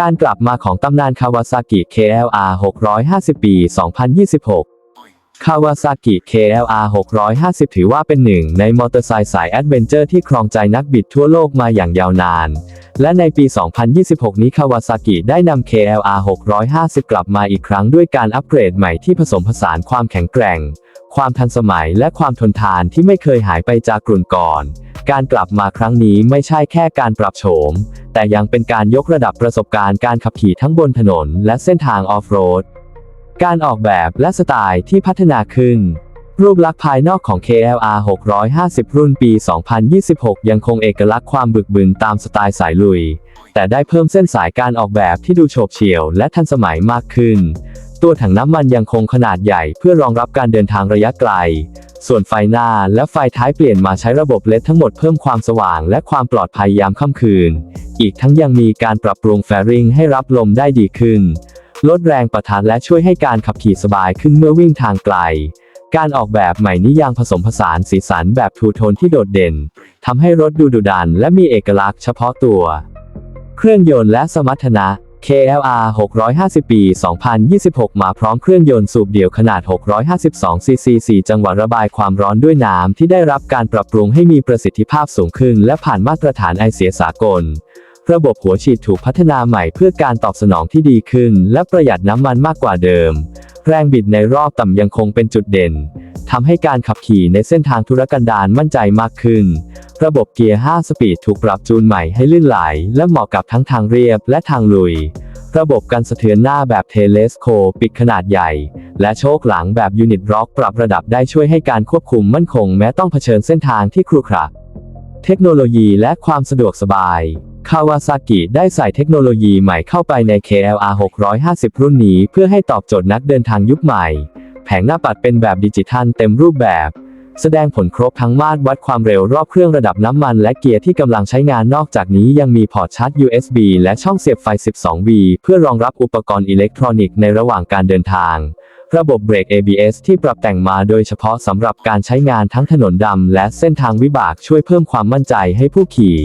การกลับมาของตำนานคาวาซากิ KLR 650 ปี 2026 คาวาซากิ KLR 650 ถือว่าเป็นหนึ่งในมอเตอร์ไซค์สายแอดเวนเจอร์ที่ครองใจนักบิดทั่วโลกมาอย่างยาวนาน และในปี 2026 นี้คาวาซากิได้นำ KLR 650 กลับมาอีกครั้งด้วยการอัปเกรดใหม่ที่ผสมผสานความแข็งแกร่ง ความทันสมัยและความทนทานที่ไม่เคยหายไปจากกลุ่นก่อน การกลับมาครั้งนี้ไม่ใช่แค่การปรับโฉม แต่ยังเป็นการยกระดับประสบการณ์การขับขี่ทั้งบนถนนและเส้นทางออฟโรด การออกแบบและสไตล์ที่พัฒนาขึ้น รูปลักษณ์ภายนอกของ KLR 650 รุ่นปี 2026 ยังคงเอกลักษณ์ความบึกบึนตามสไตล์สายลุย แต่ได้เพิ่มเส้นสายการออกแบบที่ดูโฉบเฉี่ยวและทันสมัยมากขึ้น ตัวถังน้ำมันยังคงขนาดใหญ่เพื่อรองรับการเดินทางระยะไกล ส่วนไฟหน้าและไฟท้ายเปลี่ยนมาใช้ระบบเลดทั้งหมดเพิ่มความสว่างและความปลอดภัยยามค่ำคืน อีกทั้งยังมีการปรับปรุงแฟริงให้รับลมได้ดีขึ้น ลดแรงประทานและช่วยให้การขับขี่สบายขึ้นเมื่อวิ่งทางไกลการออกแบบใหม่นี้ยังผสมผสานสีสันแบบทูโทนที่โดดเด่น ทำให้รถดูดุดันและมีเอกลักษณ์เฉพาะตัว เครื่องยนต์และสมรรถนะ KLR 650 ปี 2026 มาพร้อมเครื่องยนต์สูบเดี่ยวขนาด 652 ซีซี4จังหวะระบายความร้อนด้วยน้ำที่ได้รับการปรับปรุงให้มีประสิทธิภาพสูงขึ้น และผ่านมาตรฐานไอเสียสากล ระบบหัวฉีดถูกพัฒนาใหม่เพื่อการตอบสนองที่ดีขึ้น และประหยัดน้ำมันมากกว่าเดิม แรงบิดในรอบต่ำยังคงเป็นจุดเด่นทำให้การขับขี่ในเส้นทางธุรกันดารมั่นใจมากขึ้น ระบบเกียร์ 5 สปีดถูกปรับจูนใหม่ให้ลื่นไหล และเหมาะกับทั้งทางเรียบและทางลุย ระบบกันสะเทือนหน้าแบบเทเลสโคปิดขนาดใหญ่ และโชคหลังแบบยูนิตร็อกปรับระดับได้ช่วยให้การควบคุมมั่นคงแม้ต้องเผชิญเส้นทางที่ครุขระ เทคโนโลยีและความสะดวกสบาย คาวาซากิได้ใส่เทคโนโลยีใหม่เข้าไปใน KLR 650 รุ่นนี้เพื่อให้ตอบโจทย์นักเดินทางยุคใหม่ แผงหน้าปัดเป็นแบบดิจิทัลเต็มรูปแบบ แสดงผลครบทั้งมาตรวัดความเร็วรอบเครื่องระดับน้ำมันและเกียร์ที่กำลังใช้งานนอกจากนี้ยังมีพอร์ตชาร์จ USB และช่องเสียบไฟ 12V เพื่อรองรับอุปกรณ์อิเล็กทรอนิกส์ในระหว่างการเดินทางระบบเบรก ABS ที่ปรับแต่งมาโดยเฉพาะสำหรับการใช้งานทั้งถนนดำและเส้นทางวิบากช่วยเพิ่มความมั่นใจให้ผู้ขี่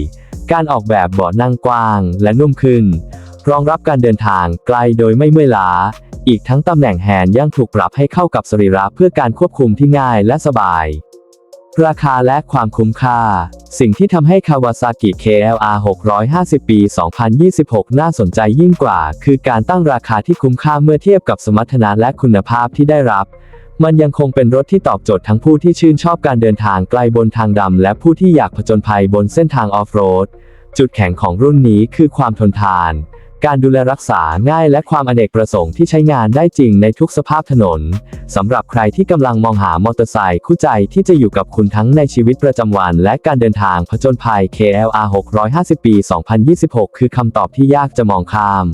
การออกแบบเบาะนั่งกว้าง และนุ่มขึ้น รองรับการเดินทางไกลโดยไม่เมื่อยล้า อีกทั้งตำแหน่งแฮนด์ยังถูกปรับให้เข้ากับสรีระเพื่อการควบคุมที่ง่ายและสบาย ราคาและความคุ้มค่า สิ่งที่ทำให้คาวาซากิ KLR 650 ปี 2026 น่าสนใจยิ่งกว่า คือการตั้งราคาที่คุ้มค่าเมื่อเทียบกับสมรรถนะและคุณภาพที่ได้รับ มันยังคงเป็นรถที่ตอบโจทย์ทั้งผู้ที่ชื่นชอบการเดินทางไกลบนทางดำและผู้ที่อยากผจญภัยบนเส้นทางออฟโรด จุดแข็งของรุ่นนี้คือความทนทาน การดูแลรักษาง่ายและความอเนกประสงค์ที่ใช้งานได้จริงในทุกสภาพถนน สำหรับใครที่กำลังมองหามอเตอร์ไซค์คู่ใจที่จะอยู่กับคุณทั้งในชีวิตประจำวันและการเดินทางผจญภัย KLR 650 ปี 2026 คือคำตอบที่ยากจะมองข้าม